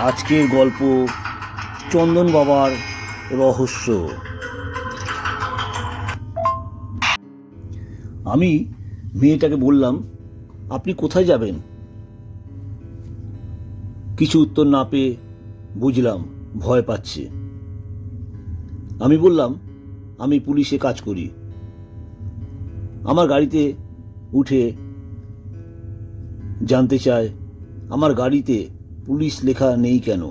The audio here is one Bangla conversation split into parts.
আজকের গল্প চন্দন বাবার রহস্য। আমি মেয়েটাকে বললাম, আপনি কোথায় যাবেন? কিছু উত্তর না পেয়ে বুঝলাম, ভয় পাচ্ছে। আমি বললাম, আমি পুলিশে কাজ করি। আমার গাড়িতে উঠে জানতে চায়, আমার গাড়িতে পুলিশ লেখা নেই কেন?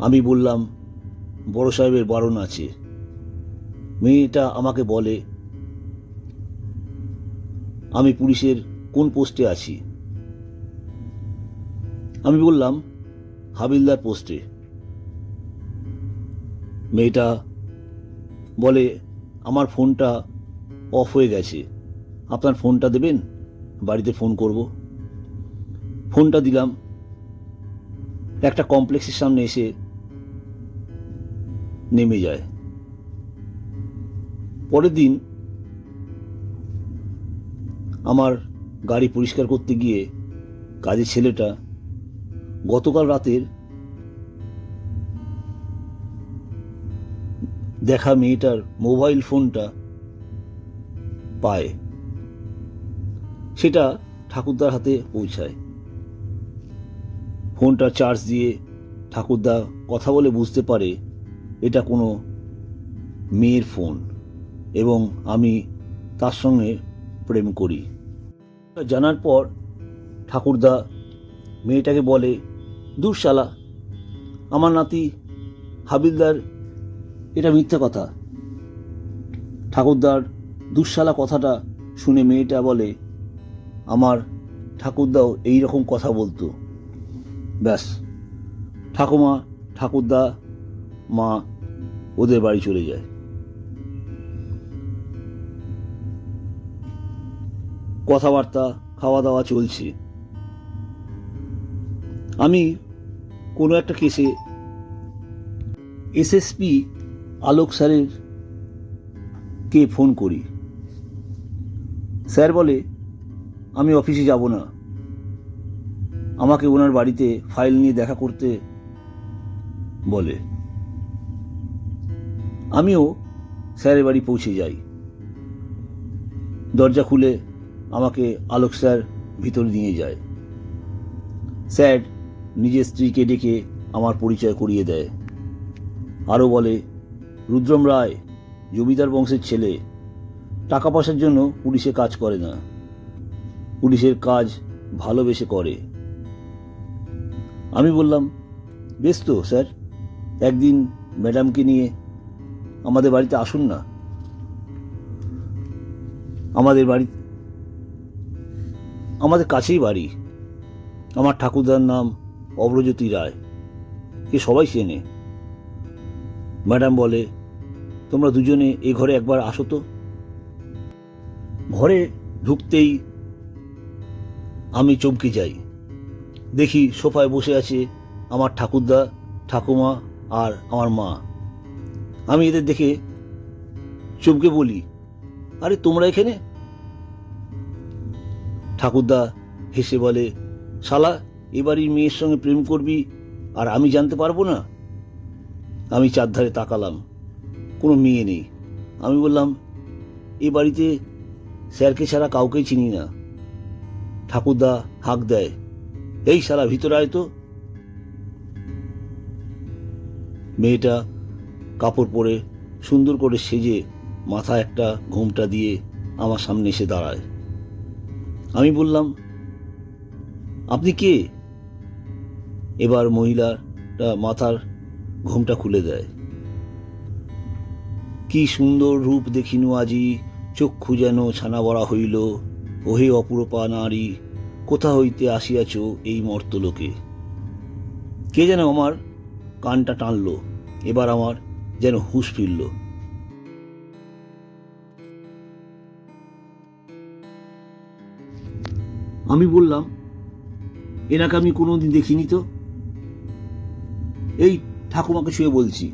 আমি বললাম, বড় সাহেবের বারণ আছে। মেয়েটা আমাকে বলে, আমি পুলিশের কোন পোস্টে আছি? আমি বললাম, হাবিলদার পোস্টে। মেয়েটা বলে, আমার ফোনটা অফ হয়ে গেছে। আপনার ফোনটা দেবেন? বাড়িতে ফোন করব। ফোনটা দিলাম একটা কমপ্লেক্সের সামনে এসে নেমে যায়। পরের দিন আমার গাড়ি পরিষ্কার করতে গিয়ে কাজের ছেলেটা গতকাল রাতের দেখা মেয়েটার মোবাইল ফোনটা পায়। সেটা ঠাকুরদার হাতে পৌঁছায়। ফোনটা চার্জ দিয়ে ঠাকুরদা কথা বলে বুঝতে পারে এটা কোনো মেয়ের ফোন এবং আমি তার সঙ্গে প্রেম করি। জানার পর ঠাকুরদা মেয়েটাকে বলে দূর শালা আমার নাতি হাবিলদার, এটা মিথ্যা কথা। ঠাকুরদার দুঃশালা কথাটা শুনে মেয়েটা বলে, আমার ঠাকুরদাও এই রকম কথা বলতো। ব্যাস। ঠাকুমা, ঠাকুরদা, মা, ওদের বাড়ি চলে যায়। কথাবার্তা খাওয়া দাওয়া চলছে। আমি কোনো একটা কেসে এসএসপি আলোক স্যারের কে ফোন করি। স্যার বলে, আমি অফিসে যাব না। আমাকে ওনার বাড়িতে ফাইল নিয়ে দেখা করতে বলে। আমিও স্যারের বাড়ি পৌঁছে যাই। দরজা খুলে আমাকে আলোক স্যার ভিতরে নিয়ে যায়। স্যার নিজের স্ত্রীকে ডেকে আমার পরিচয় করিয়ে দেয়। আরও বলে, রুদ্রম রায়, জমিদার বংশের ছেলে। টাকা পয়সার জন্য পুলিশে কাজ করে না। পুলিশের কাজ ভালোবেসে করে। আমি বললাম, বেশ তো, স্যার। একদিন ম্যাডামকে নিয়ে আমাদের বাড়িতে আসুন না। আমাদের বাড়ি, আমাদের কাছেই বাড়ি। আমার ঠাকুরদার নাম অব্রজ্যোতি রায়। কে সবাই চেনে। ম্যাডাম বলে, তোমরা দুজনে এ ঘরে একবার আসো তো। ঘরে ঢুকতেই আমি চমকে যাই। দেখি সোফায় বসে আছে আমার ঠাকুরদা, ঠাকুমা আর আমার মা। আমি এদের দেখে চমকে বলি, আরে, তোমরা এখানে? ঠাকুরদা হেসে বলে, শালা, এবারই মেয়ের সঙ্গে প্রেম করবি আর আমি জানতে পারব না? আমি চারধারে তাকালাম, কোনো মেয়ে নেই। আমি বললাম, এ বাড়িতে স্যারকে ছাড়া কাউকেই চিনি না। ঠাকুরদা হাঁক দেয় এই সারা ভিতরে আয় তো। মেয়েটা কাপড় পরে সুন্দর করে সেজে মাথায় একটা ঘোমটা দিয়ে আমার সামনে এসে দাঁড়ায়। আমি বললাম, আপনি কে? এবার মহিলাটা মাথার ঘোমটা খুলে দেয়। কি সুন্দর রূপ দেখিনু আজি, চক্ষু যেন ছানা বড়া হইল, ওহে অপূরপা নারী কোথা হইতে আসিয়াছ এই মর্তলোকে? কে যেন আমার কানটা টানলো, এবার আমার যেন হুঁশ ফিরল। আমি বললাম, এনাকে আমি কোনোদিন দেখিনি তো? এই ঠাকুমাকে শুয়ে বলছি।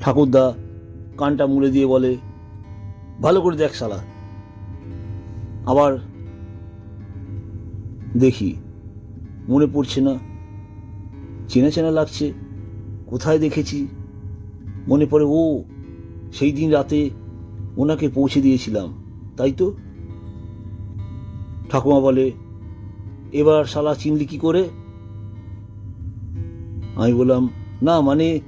ঠাকুরদা কানটা মুড়ে দিয়ে বলে, ভালো করে দেখ শালা। আবার দেখি, মনে পড়ছে না। চেনা চেনা লাগছে, কোথায় দেখেছি? মনে পড়ে, ও, সেই দিন রাতে ওনাকে পৌঁছে দিয়েছিলাম, তাই তো? ঠাকুমা বলে, এবার শালা চিনলি কি করে? আমি বললাম, না মানে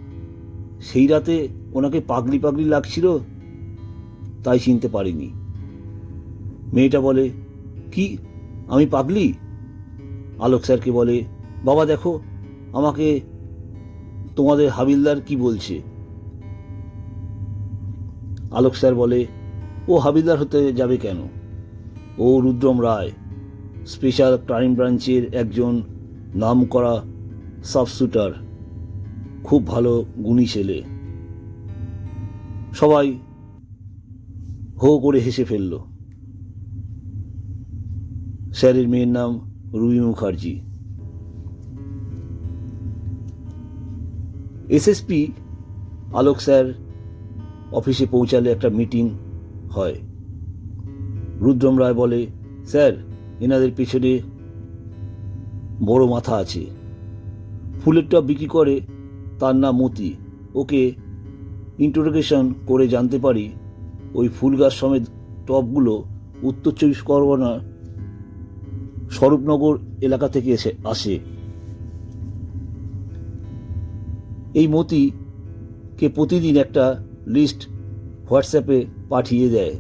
সেই রাতে ওনাকে পাগলি পাগলি লাগছিল, তাই চিনতে পারিনি। মেয়েটা বলে, কি, আমি পাগলি? আলোক স্যারকে বলে? বাবা, দেখো, আমাকে তোমাদের হাবিলদার কি বলছে? আলোক স্যার বলে, ও হাবিলদার হতে যাবে কেন? ও রুদ্রম রায় স্পেশাল ক্রাইম ব্রাঞ্চের একজন নাম করা সাবস্যুটার খুব ভালো গুণী ছেলে। সবাই হো করে হেসে ফেলল। স্যারের মেয়ের নাম Ruby Mukherjee. SSP Alok sir অফিসে পৌঁছালে একটা মিটিং হয়। রুদ্রম রায় বলে, স্যার, এনাদের পেছনে বড় মাথা আছে। ফুলের টব বিক্রি করে তার নাম মতি। ওকে ইন্টারোগেশন করে জানতে পারি, ওই ফুল গাছ সমেত টবগুলো উত্তর চব্বিশ পরগনার স্বরূপনগর এলাকা থেকে এসে আসে। এই মতিকে প্রতিদিন একটা লিস্ট হোয়াটসঅ্যাপে পাঠিয়ে দেয়।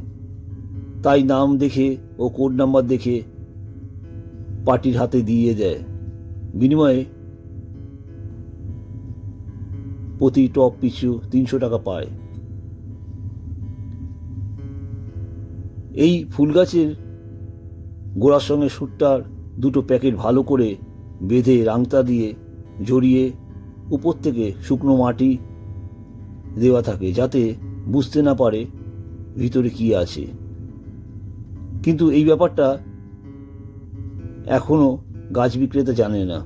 তাই নাম দেখে ও কোড নাম্বার দেখে পার্টির হাতে দিয়ে দেয়। বিনিময়ে প্রতি টপ পিছু তিনশো টাকা পায়। এই ফুল গাছের গোড়ার সঙ্গে সুটটার দুটো প্যাকেট ভালো করে বেঁধে রাংতা দিয়ে জড়িয়ে উপর থেকে শুকনো মাটি দেওয়া থাকে যাতে বুঝতে না পারে ভিতরে কি আছে। কিন্তু এই ব্যাপারটা এখনও গাছ বিক্রেতা জানে না।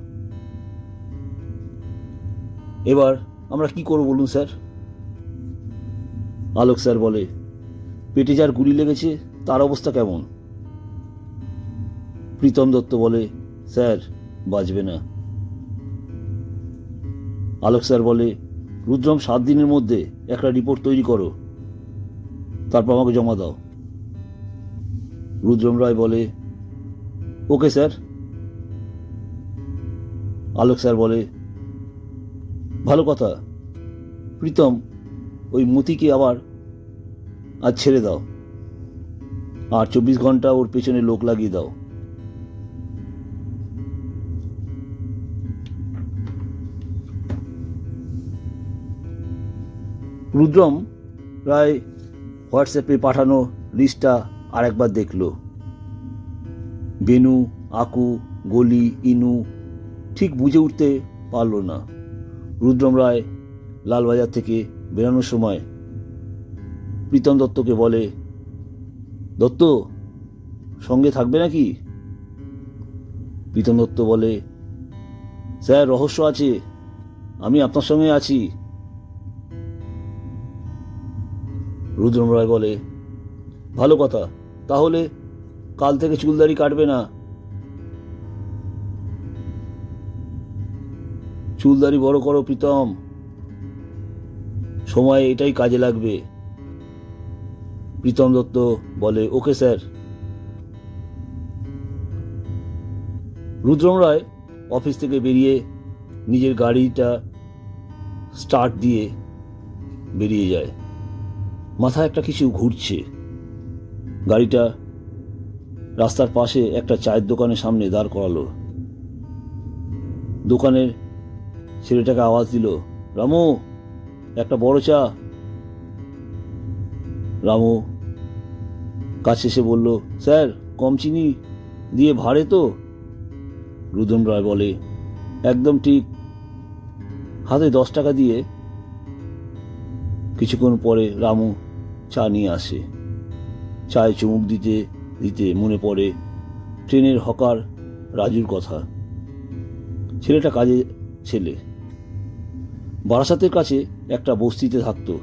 এবার আমরা কি করব বলুন স্যার? আলোক স্যার বলে, পেটে যার গুলি লেগেছে, তার অবস্থা কেমন? প্রীতম দত্ত বলে, স্যার বাঁচবে না। আলোক স্যার বলে, রুদ্রম, সাত দিনের মধ্যে একটা রিপোর্ট তৈরি করো। তারপর আমাকে জমা দাও। রুদ্রম রায় বলে, ওকে, স্যার। আলোক স্যার বলে, ভালো কথা। প্রীতম, ওই মতিকে আবার আর ছেড়ে দাও। আর চব্বিশ ঘণ্টা ওর পেছনে লোক লাগিয়ে দাও। রুদ্রম রায় হোয়াটসঅ্যাপে পাঠানো লিস্টটা আরেকবার দেখল। বেনু, আকু, গলি, ইনু ঠিক বুঝে উঠতে পারল না। রুদ্রম রায় লালবাজার থেকে বেরানোর সময় প্রীতম দত্তকে বলে, দত্ত, সঙ্গে থাকবে নাকি? প্রীতম দত্ত বলে, স্যার, রহস্য আছে। আমি আপনার সঙ্গে আছি। রুদ্রম রায় বলে ভালো কথা, তাহলে কাল থেকে চুলদারি কাটবে না। চুলদারি বড় করো প্রীতম, সময় এটাই কাজে লাগবে। প্রীতম দত্ত বলে, ওকে স্যার। রুদ্রম রায় অফিস থেকে বেরিয়ে নিজের গাড়িটা স্টার্ট দিয়ে বেরিয়ে যায়। মাথায় একটা কিছু ঘুরছে। গাড়িটা রাস্তার পাশে একটা চায়ের দোকানের সামনে দাঁড় করালো। দোকানের ছেলেটাকে আওয়াজ দিল, রামু, একটা বড় চা। রামু কাছে এসে বলল, স্যার, কম চিনি দিয়ে ভাড়ে তো? রুদন রায় বলে, একদম ঠিক। হাতে দশ টাকা দিয়ে কিছুক্ষণ পরে রামু চা নিয়ে আসে। চায়ে চুমুক দিতে দিতে মনে পড়ে ট্রেনের হকার রাজুর কথা। ছেলেটা কাজে ছেলে। বারাসাতের কাছে একটা বস্তিতে থাকতো।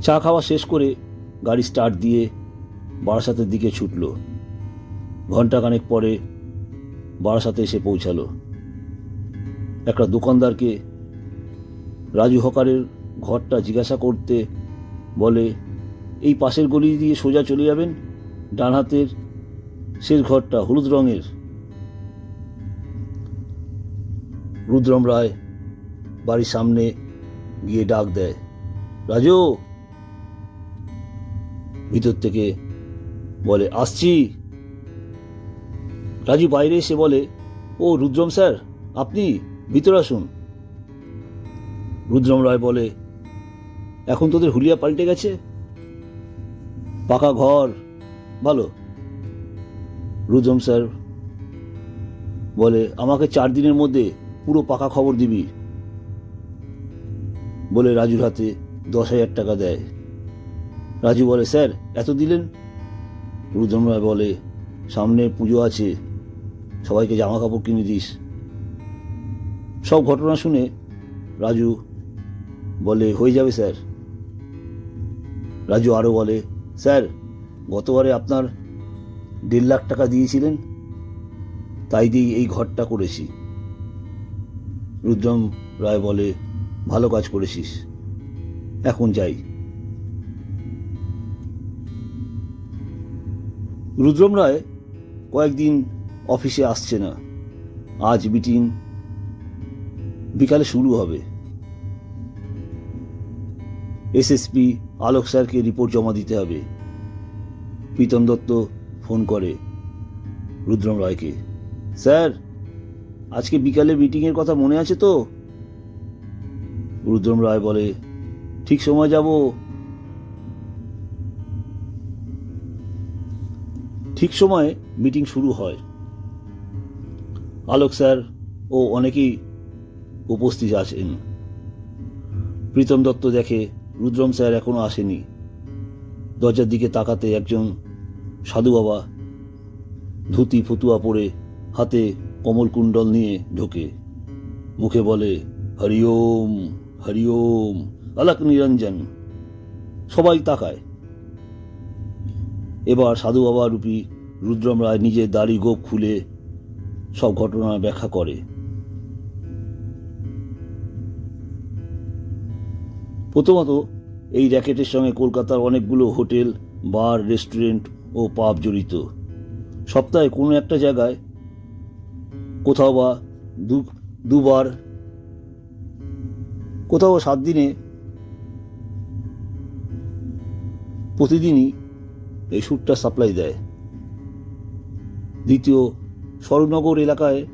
চা খাওয়া শেষ করে গাড়ি স্টার্ট দিয়ে বারাসাতের দিকে ছুটল। ঘন্টাখানেক পরে বারাসাতে এসে পৌঁছালো। একটা দোকানদারকে রাজু হকারের ঘরটা জিজ্ঞাসা করতে বলে, এই পাশের গলি দিয়ে সোজা চলে যাবেন, ডান হাতের শেষ ঘরটা হলুদ রঙের। রুদ্রম রায় বাড়ির সামনে গিয়ে ডাক দেয়, রাজু! ভিতর থেকে বলে, আসছি। রাজু বাইরে এসে বলে, ও রুদ্রম স্যার, আপনি ভিতরে আসুন। রুদ্রম রায় বলে এখন তোদের হুলিয়া পাল্টে গেছে? পাকা ঘর। ভালো। রুদ্রম স্যার বলে, আমাকে চার দিনের মধ্যে পুরো পাকা খবর দিবি। বলে রাজুর হাতে দশ হাজার টাকা দেয়। রাজু বলে, স্যার, এত দিলেন? রুদ্রম রায় বলে, সামনে পুজো আছে, সবাইকে জামা কাপড় কিনে দিস। সব ঘটনা শুনে রাজু বলে, হয়ে যাবে, স্যার। রাজু আরও বলে, স্যার, গতবারে আপনার দেড় লাখ টাকা দিয়েছিলেন, তাই দিয়ে এই ঘরটা করেছি। রুদ্রম রায় বলে, ভালো কাজ করেছিস, এখন যাই। রুদ্রম রায় কয়েকদিন অফিসে আসছে না। আজ মিটিং বিকালে শুরু হবে। এসএসপি আলোক স্যারকে রিপোর্ট জমা দিতে হবে। প্রীতম দত্ত ফোন করে রুদ্রম রায়কে। স্যার, আজকে বিকালে মিটিংয়ের কথা মনে আছে তো? রুদ্রম রায় বলে, ঠিক সময় যাব। ঠিক সময়ে মিটিং শুরু হয়। আলোক স্যার ও অনেকেই উপস্থিত আছেন। প্রীতম দত্ত দেখে রুদ্রম স্যার এখনও আসেনি। দরজার দিকে তাকাতে একজন সাধু বাবা ধুতি ফতুয়া পরে হাতে কমল কুণ্ডল নিয়ে ঢোকে। মুখে বলে, হরিওম হরিওম, আলাক নিরঞ্জন। সবাই তাকায়। এবার সাধু বাবা রূপী রুদ্রম রায় নিজের দাড়ি গোপ খুলে সব ঘটনা ব্যাখ্যা করে। প্রথমত, এই র্যাকেটের সঙ্গে কলকাতার অনেকগুলো হোটেল, বার, রেস্টুরেন্ট ও পাব জড়িত। সপ্তাহে কোনো একটা জায়গায় কোথাও বা দু, দুবার, কোথাও সাত দিনে প্রতিদিনই এই সুটটা সাপ্লাই দেয়। দ্বিতীয়, স্বরূপনগর এলাকায়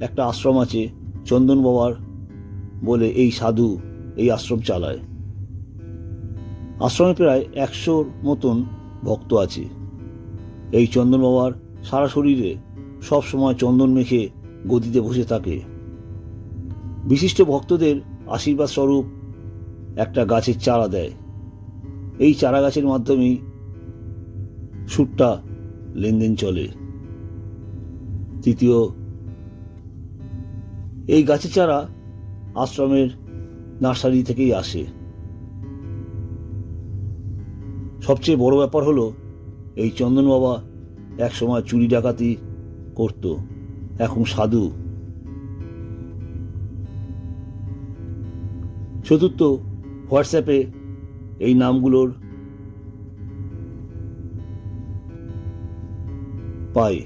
একটা আশ্রম আছে চন্দন বাবার বলে এই সাধু এই আশ্রম চালায়। আশ্রমে প্রায় একশোর মতন ভক্ত আছে। এই চন্দন বাবার সারা শরীরে সব সময় চন্দন মেখে গদিতে বসে থাকে। বিশিষ্ট ভক্তদের আশীর্বাদ স্বরূপ একটা গাছের চারা দেয়। এই চারা গাছের মাধ্যমেই সুটটা লেনদেন চলে। তৃতীয়, এই গাছের চারা আশ্রমের নার্সারি থেকেই আসে। সবচেয়ে বড় ব্যাপার হলো, এই চন্দন বাবা এক সময় চুরি ডাকাতি করত। এখন সাধু। চতুর্থ, হোয়াটসঅ্যাপে এই নামগুলোর পায়।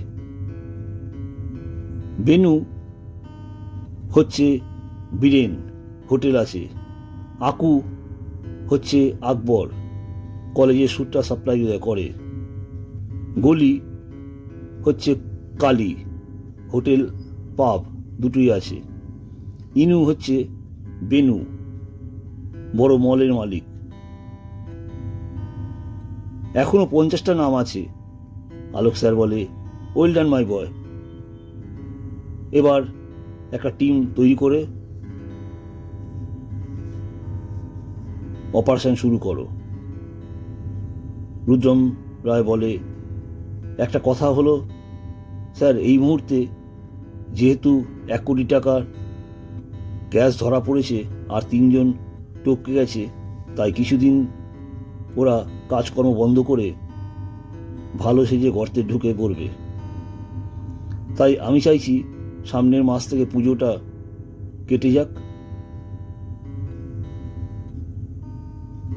বেনু হচ্ছে বীরেন, হোটেল আছে। আকু হচ্ছে আকবর। কলেজে সুটটা সাপ্লাই করে গলি হচ্ছে কালী, হোটেল, পাব, দুটোই আছে। ইনু হচ্ছে বেনু, বড় মলের মালিক। এখনও পঞ্চাশটা নাম আছে, আলোক স্যার বলে ওয়েল ডান মাই বয় এবার একটা টিম তৈরি করে অপারেশন শুরু করো। রুদ্রম রায় বলে, একটা কথা হলো, স্যার, এই মুহূর্তে যেহেতু এক কোটি টাকার গ্যাস ধরা পড়েছে আর তিনজন টপকে গেছে, তাই কিছুদিন ওরা কাজকর্ম বন্ধ করে ভালো সেজে গর্তে ঢুকে পড়বে। তাই আমি চাইছি সামনের মাস থেকে পুজোটা কেটে যাক।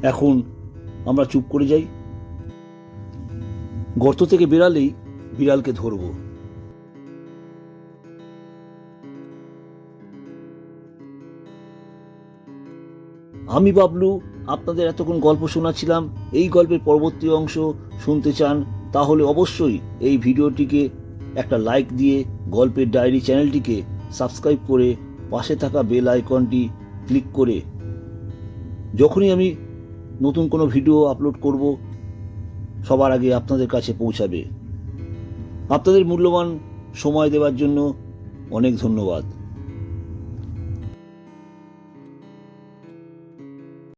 এখন আমরা চুপ করে যাই। গর্ত থেকে বেরালেই বিড়ালকে ধরবো। আমি বাবলু, আপনাদের এতক্ষণ গল্প শোনাচ্ছিলাম। এই গল্পের পরবর্তী অংশ শুনতে চান, তাহলে অবশ্যই এই ভিডিওটিকে একটা লাইক দিয়ে গল্পের ডায়েরি চ্যানেলটিকে সাবস্ক্রাইব করে পাশে থাকা বেল আইকনটি ক্লিক করে যখনই আমি নতুন কোনো ভিডিও আপলোড করব সবার আগে আপনাদের কাছে পৌঁছাবে। আপনাদের মূল্যবান সময় দেওয়ার জন্য অনেক ধন্যবাদ।